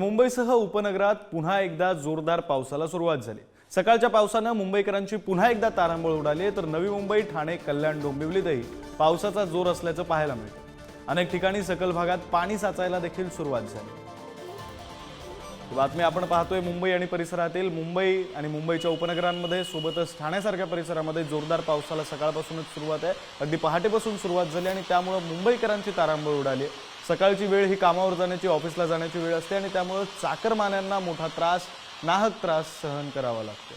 मुंबईसह उपनगरात पुन्हा एकदा जोरदार पावसाला सुरुवात झाली. सकाळच्या पावसानं मुंबईकरांची पुन्हा एकदा तारांबळ उडाली तर नवी मुंबई ठाणे कल्याण डोंबिवलीतही पावसाचा जोर असल्याचं पाहायला मिळतं. अनेक ठिकाणी सकल भागात पाणी साचायला देखील सुरुवात झाली. ही बातमी आपण पाहतोय मुंबई आणि परिसरातील. मुंबई आणि मुंबईच्या उपनगरांमध्ये सोबतच ठाण्यासारख्या परिसरामध्ये जोरदार पावसाला सकाळपासूनच सुरुवात आहे. अगदी पहाटेपासून सुरुवात झाली आणि त्यामुळं मुंबईकरांची तारांबळ उडाली आहे. सकाळची वेळ ही कामावर जाण्याची ऑफिसला जाण्याची वेळ असते आणि त्यामुळं चाकरमान्यांना मोठा त्रास नाहक त्रास सहन करावा लागतो.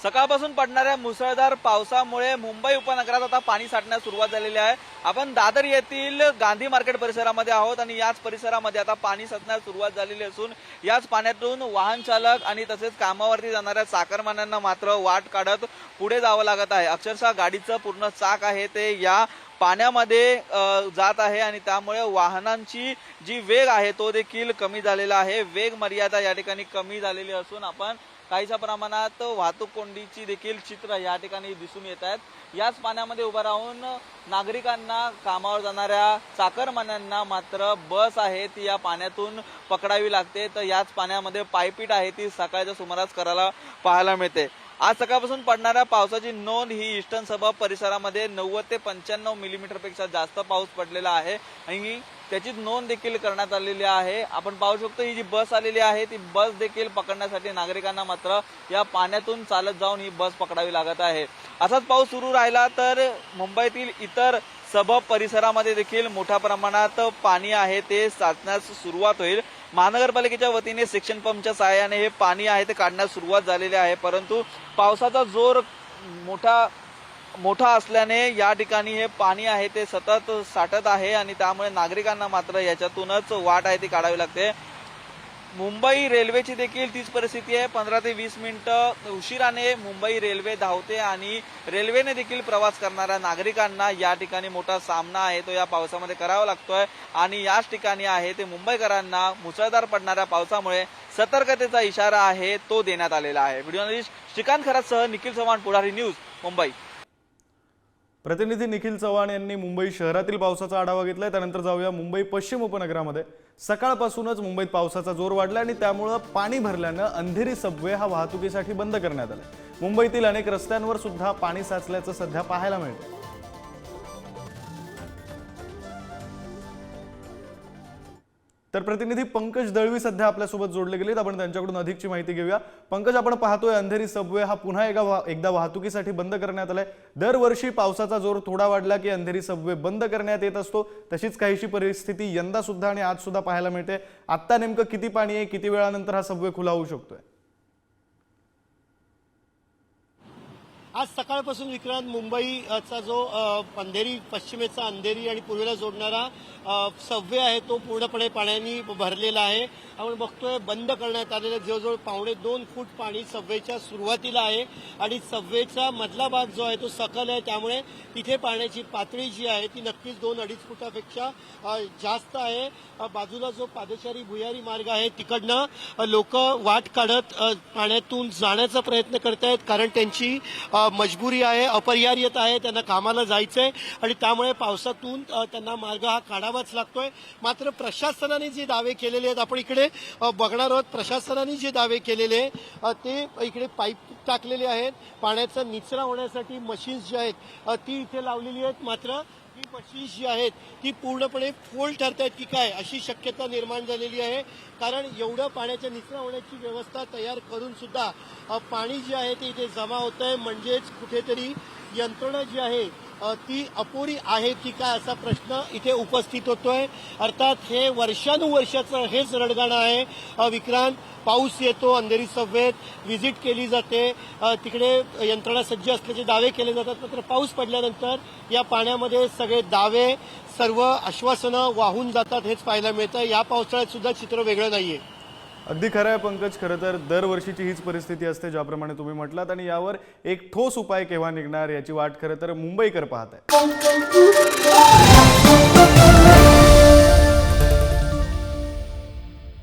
सकाळपासून पडणाऱ्या मुसळधार पावसामुळे मुंबई उपनगरात आता पाणी साठण्यास सुरुवात झालेली आहे. आपण दादर येथील गांधी मार्केट परिसरामध्ये आहोत आणि याच परिसरामध्ये आता पाणी साचण्यास सुरुवात झालेली असून याच पाण्यातून वाहन चालक आणि तसेच कामावरती जाणाऱ्या चाकरमान्यांना मात्र वाट काढत पुढे जावं लागत आहे. अक्षरशः गाडीचं पूर्ण चाक आहे ते या पाण्यामध्ये जात आहे आणि त्यामुळे वाहनांची जी वेग आहे तो देखील कमी झालेला आहे. वेग मर्यादा या ठिकाणी कमी झालेली असून आपण काहीशा प्रमाणात वाहतूक कोंडीची देखील चित्र या ठिकाणी दिसून येत आहेत. याच पाण्यामध्ये उभं राहून नागरिकांना कामावर जाणाऱ्या चाकरमान्यांना मात्र बस आहे ती या पाण्यातून पकडावी लागते. तर याच पाण्यामध्ये पायपीट आहे ती सकाळच्या सुमारास करायला पाहायला मिळते. आज सकाळपासून पडणाऱ्या पावसाची नोंद ही ईस्टर्न सभा परिसरामध्ये नव्वद ते पंच्याण्णव मिलीमीटरपेक्षा जास्त पाऊस पडलेला आहे. आणि त्याची नोंद देखील करण्यात आलेली आहे. आपण पाहू शकतो ही जी बस आलेली आहे ती बस देखील पकडण्यासाठी नागरिकांना मात्र या पाण्यातून चालत जाऊन ही बस पकडावी लागत आहे. असाच पाऊस सुरू राहिला तर मुंबईतील इतर सभा परिसरामध्ये देखील मोठ्या प्रमाणात पाणी आहे ते साचण्यास सुरुवात होईल. महानगरपालिकेच्या वतीने सेक्शन पंपच्या सहाय्याने हे पाणी आहे ते काढण्यास सुरुवात झालेली आहे. परंतु पावसाचा जोर मोठा मोठा असल्याने या ठिकाणी हे पाणी आहे ते सतत साठत आहे आणि त्यामुळे नागरिकांना मात्र याच्यातूनच वाट आहे ती काढावी लागते. मुंबई रेल्वेची देखील तीच परिस्थिती आहे. पंधरा ते वीस मिनिटं उशिराने मुंबई रेल्वे धावते आणि रेल्वेने देखील प्रवास करणाऱ्या नागरिकांना या ठिकाणी मोठा सामना आहे. तो या पावसामध्ये करावा लागतोय. आणि याच ठिकाणी आहे ते मुंबईकरांना मुसळधार पडणाऱ्या पावसामुळे सतर्कतेचा इशारा आहे तो देण्यात आलेला आहे. व्हिडिओ श्रीकांत खरातसह निखिल चव्हाण पुढारी न्यूज मुंबई. प्रतिनिधी निखिल चव्हाण यांनी मुंबई शहरातील पावसाचा आढावा घेतलाय. त्यानंतर जाऊया मुंबई पश्चिम उपनगरामध्ये. सकाळपासूनच मुंबईत पावसाचा जोर वाढला आणि त्यामुळं पाणी भरल्यानं अंधेरी सबवे हा वाहतुकीसाठी बंद करण्यात आला मुंबईतील अनेक रस्त्यांवर सुद्धा पाणी साचल्याचं सध्या पाहायला मिळतं तर प्रतिनिधी पंकज दळवी सध्या आपल्यासोबत जोडले गेलेत. आपण त्यांच्याकडून अधिकची माहिती घेऊया. पंकज आपण पाहतोय अंधेरी सबवे हा पुन्हा एका एकदा वाहतुकीसाठी बंद करण्यात आलाय. दरवर्षी पावसाचा जोर थोडा वाढला की अंधेरी सबवे बंद करण्यात येत असतो. तशीच काहीशी परिस्थिती यंदा सुद्धा आणि आज सुद्धा पाहायला मिळते. आत्ता नेमकं किती पाणी आहे किती वेळानंतर हा सबवे खुला होऊ शकतोय? आज सकाळपासून विक्रांत मुंबईचा जो अंधेरी पश्चिमेचा अंधेरी आणि पूर्वेला जोडणारा सव्वे आहे तो पूर्णपणे पाण्याने भरलेला आहे. आपण बघतोय बंद करण्यात आलेलं जवळजवळ पावणे दोन फूट पाणी सव्वेच्या सुरुवातीला आहे आणि सव्वेचा मधला भाग जो आहे तो सकल आहे. त्यामुळे तिथे पाण्याची पातळी जी आहे ती नक्कीच दोन अडीच फुटापेक्षा जास्त आहे. बाजूला जो पादचारी भुयारी मार्ग आहे तिकडनं लोक वाट काढत पाण्यातून जाण्याचा प्रयत्न करत आहेत कारण त्यांची मजबुरी आहे अपरिहार्यता आहे त्यांना कामाला जायचं आहे आणि त्यामुळे पावसातून त्यांना मार्ग हा काढावाच लागतोय. मात्र प्रशासनाने जे दावे केलेले आहेत आपण इकडे बघणार आहोत. प्रशासनाने जे दावे केलेले आहेत ते इकडे पाईप टाकलेले आहेत. पाण्याचा निचरा होण्यासाठी मशीन्स जी आहेत ती इथे लावलेली आहेत. मात्र ही मशीन जी आहेत ती पूर्णपणे फोल ठरत आहेत की काय अशी शक्यता निर्माण झालेली आहे. कारण एवढं पाण्याच्या निचरा होण्याची व्यवस्था तयार करून सुद्धा पाणी जे आहे ते इथे जमा होत आहे म्हणजेच कुठेतरी यंत्रणा जी आहे ती अपुरी आहे की काय असा प्रश्न इथे उपस्थित होतोय. अर्थात हे वर्षानुवर्षाचं हेच रडगाणं आहे. विक्रांत पाऊस येतो अंधेरी सभेत व्हिजिट केली जाते. तिकडे यंत्रणा सज्ज असल्याचे दावे केले जातात मात्र पाऊस पडल्यानंतर या पाण्यामध्ये सगळे दावे सर्व आश्वासनं वाहून जातात हेच पाहायला मिळतं या पावसाळ्यात सुद्धा चित्र वेगळं नाहीये. अगदी खरं आहे पंकज खरं तर दरवर्षीची हीच परिस्थिती असते ज्याप्रमाणे तुम्ही म्हटलात आणि यावर एक ठोस उपाय केव्हा निघणार याची वाट खरं तर मुंबईकर पाहत आहे